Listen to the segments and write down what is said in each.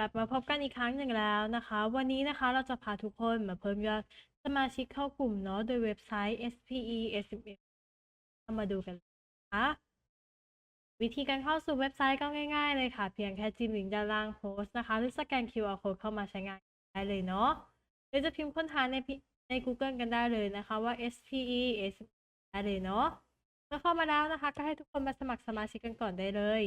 กลับมาพบกันอีกครั้งหนึ่งแล้วนะคะ วันนี้นะคะเราจะพาทุกคนมาเพิ่มยอดสมาชิกเข้ากลุ่มเนาะโดยเว็บไซต์ SPE SMS เรามาดูกันนะคะวิธีการเข้าสู่เว็บไซต์ก็ง่ายๆเลยค่ะ เพียงแค่จิ้มลิงก์ด้านล่างโพสต์นะคะ หรือสแกน QR code เข้ามาใช้งานได้เลยเนาะหรือจะพิมพ์ค้นหาในใน Google กันได้เลยนะคะว่า SPE SMS ได้เลยเนาะเมื่อเข้ามาแล้วนะคะ ก็ให้ทุกคนมาสมัครสมาชิกกันก่อนได้เลย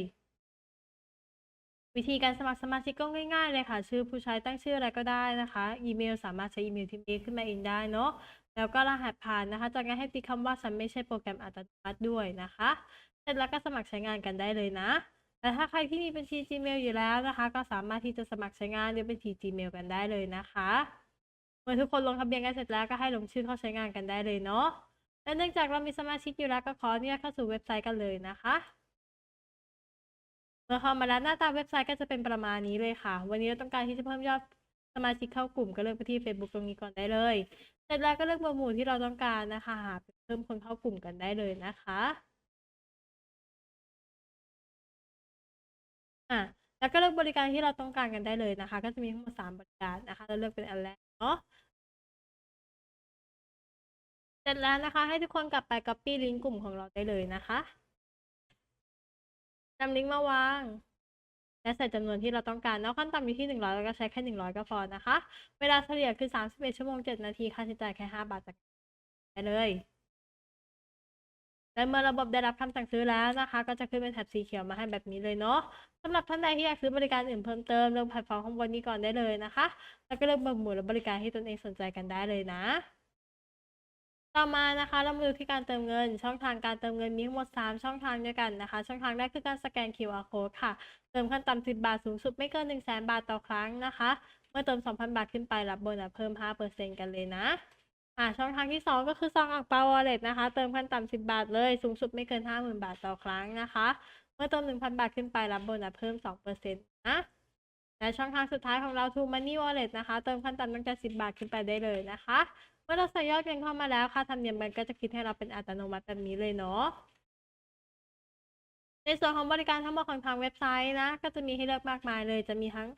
วิธีการสมัครสมาชิกก็ง่ายๆเลยค่ะ ชื่อผู้ใช้ตั้งชื่ออะไรก็ได้นะคะ อีเมลสามารถใช้อีเมลที่มีขึ้นมาเองได้เนาะ แล้วก็รหัสผ่านนะคะ จากนั้นให้ติ๊กคำว่าฉันไม่ใช่โปรแกรมอัตโนมัติด้วยนะคะ เสร็จแล้วก็สมัครใช้งานกันได้เลยนะ แต่ถ้าใครที่มีบัญชี Gmail อยู่แล้วนะคะ ก็สามารถที่จะสมัครใช้งานด้วยบัญชี Gmail กันได้เลยนะคะ เมื่อทุกคนลงทะเบียนกันเสร็จแล้วก็ให้ลงชื่อเข้าใช้งานกันได้เลยเนาะ และเนื่องจากเรามีสมาชิกอยู่แล้วก็ขออนุญาตเข้าสู่เว็บไซต์กันเลยนะคะ เมื่อเข้ามาแล้วหน้าตาเว็บไซต์ก็จะเป็นประมาณนี้เลยค่ะ วันนี้เราต้องการที่จะเพิ่มยอดสมาชิกเข้ากลุ่มก็เลือกไปที่ Facebook ตรงนี้ก่อนได้เลย เสร็จแล้วก็เลือกหมวดหมู่ที่เราต้องการนะคะหาเพิ่มคนเข้ากลุ่มกันได้เลยนะคะอะแล้วก็เลือกบริการที่เราต้องการกันได้เลยนะคะ ก็จะมีทั้งหมดสามบริการนะคะ เราเลือกเป็นอันแรกเนาะเสร็จแล้วนะคะ ให้ทุกคนกลับไป copy ลิงก์กลุ่มของเราได้เลยนะคะ นำลิงก์มาวาง และใส่จำนวนที่เราต้องการเนาะขั้นต่ำอยู่ที่หนึ่งร้อยแล้วก็ใช้แค่หนึ่งร้อยก็พอนะคะ เวลาเฉลี่ยคือสามสิบเอ็ดชั่วโมงเจ็ดนาที ค่าใช้จ่ายแค่ห้าบาทจากได้เลยและเมื่อระบบได้รับคำสั่งซื้อแล้วนะคะ ก็จะขึ้นเป็นแถบสีเขียวมาให้แบบนี้เลยเนาะสำหรับท่านใดที่อยากซื้อบริการอื่นเพิ่มเติมเลือกแพลตฟอร์มข้างบนนี้ก่อนได้เลยนะคะ แล้วก็เลือกหมวดหมู่และบริการที่ตนเองสนใจกันได้เลยนะ ต่อมานะคะเรามาดูที่การเติมเงิน ช่องทางการเติมเงินมีทั้งหมด 3 ช่องทางด้วยกันนะคะ ช่องทางแรกคือการสแกน QR code ค่ะ เติมขั้นต่ำ10 บาทสูงสุดไม่เกิน 1 0 0 0 0 0บาทต่อครั้งนะคะ เมื่อเติม 2,000 บาทขึ้นไปรับโบนัสเพิ่ม 5%กันเลยนะอ่าช่องทางที่ 2 ก็คือซองอังเปาวอลเล็ตนะคะ เติมขั้นต่ำ10 บาทเลย สูงสุดไม่เกิน 50,000 บาทต่อครั้งนะคะ เมื่อเติม 1,000 บาทขึ้นไปรับโบนัสเพิ่ม 2%นะและช่องทางสุดท้ายของเรา True Money Wallet นะคะ เติมขั้นต่ำตั้งแต่10 บาทขึ้นไปได้เลยนะคะ มื่อเราใส่ยอดเงินเข้ามาแล้วค่าธรรมเนียมมันก็จะคิดให้เราเป็นอัตโนมัติแบบนี้เลยเนาะในส่วนของบริการทั้งหมดของทางเว็บไซต์นะ ก็จะมีให้เลือกมากมายเลยจะมีทั้ง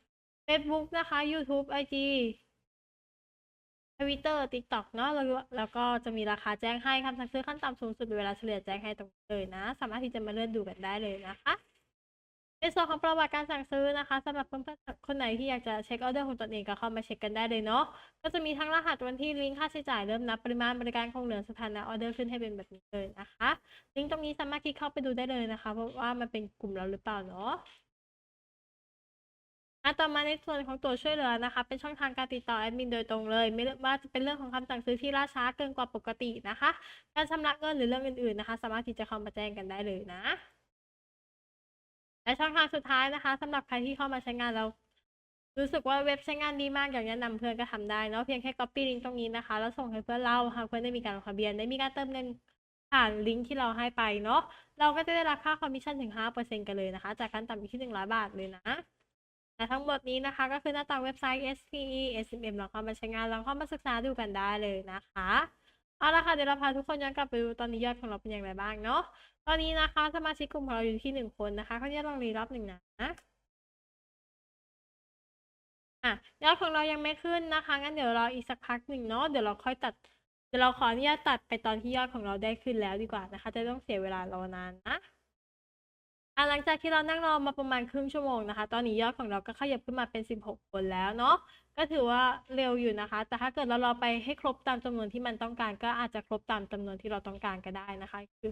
Facebook นะคะ YouTube IG Twitter TikTok เนาะแล้วแล้วก็จะมีราคาแจ้งให้คำสั่งซื้อขั้นต่ำสูงสุดเวลาเฉลี่ยแจ้งให้ตรงเลยนะ สามารถที่จะมาเลื่อนดูกันได้เลยนะคะ ในส่วนของประวัติการสั่งซื้อนะคะสำหรับเพื่อนๆคนไหนที่อยากจะเช็คออเดอร์ของตนเองก็เข้ามาเช็คกันได้เลยเนาะก็จะมีทั้งรหัสวันที่ลิงก์ค่าใช้จ่ายเริ่มนับปริมาณบริการคงเหลือสถานะออเดอร์ขึ้นให้เป็นแบบนี้เลยนะคะลิงก์ตรงนี้สามารถคลิกเข้าไปดูได้เลยนะคะเพราะว่ามันเป็นกลุ่มเราหรือเปล่าเนาะอะต่อมาในส่วนของตัวช่วยเหลือนะคะ เป็นช่องทางการติดต่อแอดมินโดยตรงเลย ไม่ว่าจะเป็นเรื่องของคำสั่งซื้อที่ล่าช้าเกินกว่าปกตินะคะ การชำระเงินหรือเรื่องอื่นๆนะคะ สามารถที่จะเข้ามาแจ้งกันได้เลยนะ และช่องทางสุดท้ายนะคะสำหรับใครที่เข้ามาใช้งานแล้ว รู้สึกว่าเว็บใช้งานดีมากอยากแนะนำเพื่อนก็ทำได้เนาะเพียงแค่ copy ลิงก์ตรงนี้นะคะ แล้วส่งให้เพื่อนเราหากเพื่อนได้มีการลงทะเบียนได้มีการเติมเงินผ่านลิงก์ที่เราให้ไปเนาะเราก็จะได้รับค่าคอมมิชชั่นถึง 5%กันเลยนะคะ จากการต่ำอยู่ที่ 100 บาทเลยนะและทั้งหมดนี้นะคะก็คือหน้าตาเว็บไซต์ SPE SMM ลองเข้ามาใช้งานลองเข้ามาศึกษาดูกันได้เลยนะคะ เอาละค่ะเดี๋ยวเราพาทุกคนย้อนกลับไปดูตอนนี้ยอดของเราเป็นอย่างไรบ้างเนาะตอนนี้นะคะสมาชิกกลุ่มของเราอยู่ที่หนึ่งคนนะคะเขาจะลองรีรอบหนึ่งนะอะยอดของเรายังไม่ขึ้นนะคะงั้นเดี๋ยวรออีกสักพักหนึ่งเนาะเดี๋ยวเราค่อยตัดเดี๋ยวเราขออนุญาตตัดไปตอนที่ยอดของเราได้ขึ้นแล้วดีกว่านะคะ จะต้องเสียเวลารอนานนะ อะหลังจากที่เรานั่งรอมาประมาณครึ่งชั่วโมงนะคะ ตอนนี้ยอดของเราก็ขยับขึ้นมาเป็นสิบหกคนแล้วเนาะก็ถือว่าเร็วอยู่นะคะ แต่ถ้าเกิดเรารอไปให้ครบตามจำนวนที่มันต้องการ ก็อาจจะครบตามจำนวนที่เราต้องการก็ได้นะคะ คือ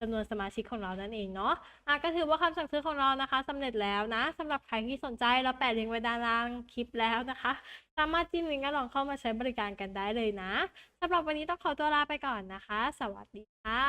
จำนวนสมาชิกของเรานั่นเองเนาะอะก็ถือว่าคำสั่งซื้อของเรานะคะสำเร็จแล้วนะสำหรับใครที่สนใจเราแปะลิงก์ไว้ด้านล่างคลิปแล้วนะคะ สามารถจิ้มลิงก์แล้วลองเข้ามาใช้บริการกันได้เลยนะสำหรับวันนี้ต้องขอตัวลาไปก่อนนะคะ สวัสดีค่ะ